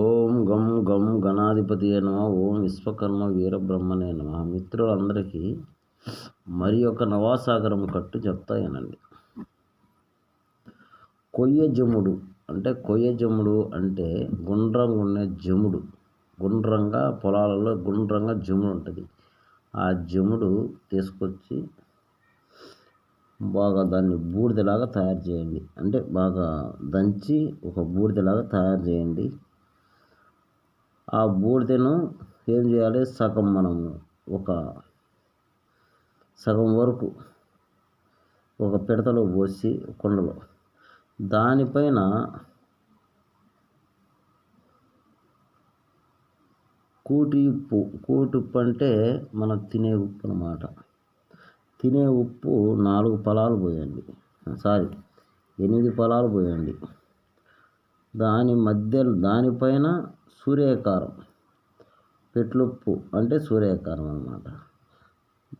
ఓం గం గం గణాధిపతి నమ ఓం విశ్వకర్మ వీరబ్రహ్మనే నమ. మిత్రులందరికీ మరి ఒక నవాసాగరం కట్టు చెప్తాయనండి. కొయ్య జముడు అంటే కొయ్య జముడు అంటే గుండ్రంగా ఉండే జముడు. గుండ్రంగా పొలాలలో గుండ్రంగా జముడు ఉంటుంది. ఆ జముడు తీసుకొచ్చి బాగా దాన్ని బూడిదలాగా తయారు చేయండి. అంటే బాగా దంచి ఒక బూడిదలాగా తయారు చేయండి. ఆ బూడిదను ఏం చేయాలి? సగం మనము ఒక సగం వరకు ఒక పిడతలో పోసి కుండలో దానిపైన కూటి ఉప్పు కూటి ఉప్పు అంటే మనం తినే ఉప్పు అన్నమాట. తినే ఉప్పు నాలుగు పొలాలు పోయండి. సారీ ఎనిమిది పొలాలు పోయండి. దాని మధ్య దానిపైన సూర్యకారం. పెట్లుప్పు అంటే సూర్యకారం అనమాట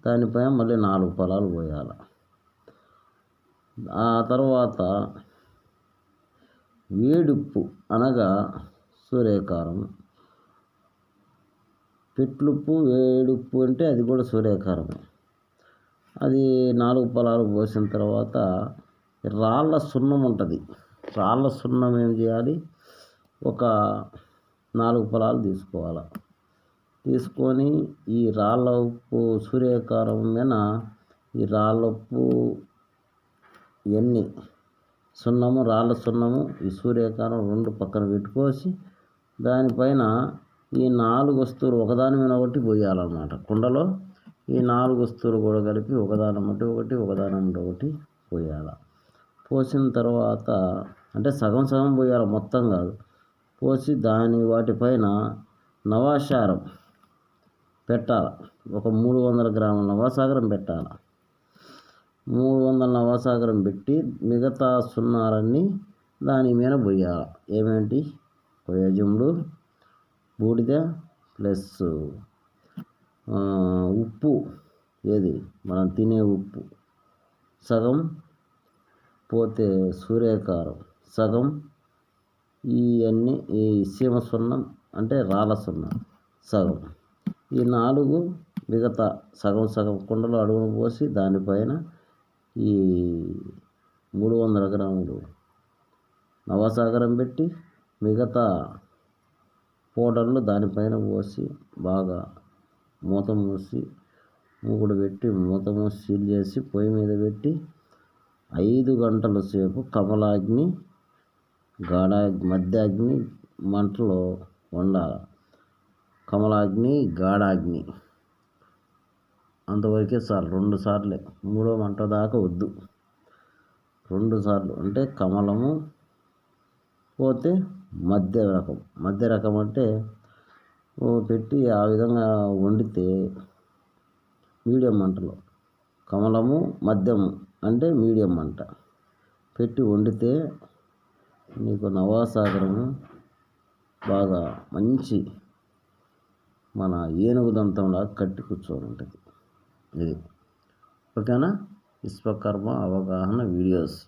దానిపైన మళ్ళీ నాలుగు పొలాలు పోయాలి. ఆ తర్వాత వేడుప్పు అనగా సూర్యకారం. పెట్లుప్పు వేడుప్పు అంటే అది కూడా సూర్యకారమే. అది నాలుగు పొలాలు పోసిన తర్వాత రాళ్ళ సున్నం ఉంటుంది. రాళ్ళ సున్నం ఏం చేయాలి? ఒక నాలుగు పొలాలు తీసుకోవాలి. తీసుకొని ఈ రాళ్ళ ఉప్పు సూర్యకారం మీద ఈ రాళ్ళ ఉప్పు ఇవన్నీ సున్నము రాళ్ళ సున్నము ఈ సూర్యకారం రెండు పక్కన పెట్టుకోసి దానిపైన ఈ నాలుగు వస్తువులు ఒకదాని మీద ఒకటి పోయాలన్నమాట. కుండలో ఈ నాలుగు వస్తువులు కూడా కలిపి ఒకదాని ఒకటి ఒకటి ఒకదాని ఒకటి పోయాలి. పోసిన తర్వాత అంటే సగం సగం పోయాలి మొత్తం కాదు. పోసి దాని వాటిపైన నవాసారం పెట్టాలి. ఒక మూడు వందల గ్రాముల నవాసాగరం పెట్టాలి. మూడు వందల నవాసాగరం పెట్టి మిగతా సున్నాలన్నీ దాని మీద పోయాలి. ఏమేంటి? ప్రయోజములు బూడిద ప్లస్ ఉప్పు. ఏది? మనం తినే ఉప్పు. సగం పోతే సూర్యకారం. సగం ఇవన్నీ ఈ సీమ సున్నం అంటే రాళ్ళ సున్నం సగం. ఈ నాలుగు మిగతా సగం సగం కుండలో అడుగును పోసి దానిపైన ఈ మూడు వందల గ్రాములు నవసాగరం పెట్టి మిగతా పౌడర్లు దానిపైన పోసి బాగా మూత మూసి మూకుడు పెట్టి మూత మూసి సీల్ చేసి పొయ్యి మీద పెట్టి ఐదు గంటల సేపు కమలాగ్ని గాఢ మధ్యాగ్ని మంటలో వండాలి. కమలాగ్ని గాఢాగ్ని. అంతవరకే చాలు రెండు సార్లే. మూడో మంట దాకా వద్దు. రెండు సార్లు. అంటే కమలము పోతే మధ్య రకం. మధ్య రకం అంటే పెట్టి ఆ విధంగా వండితే మీడియం మంటలో. కమలము మద్యము అంటే మీడియం మంట. పెట్టి వండితే మీకు నవాసాగరము బాగా మంచి మన ఏనుగు దంతంలాగా కట్టి కూర్చొని ఉంటుంది. ఇది. ఓకేనా? విశ్వకర్మ అవగాహన వీడియోస్.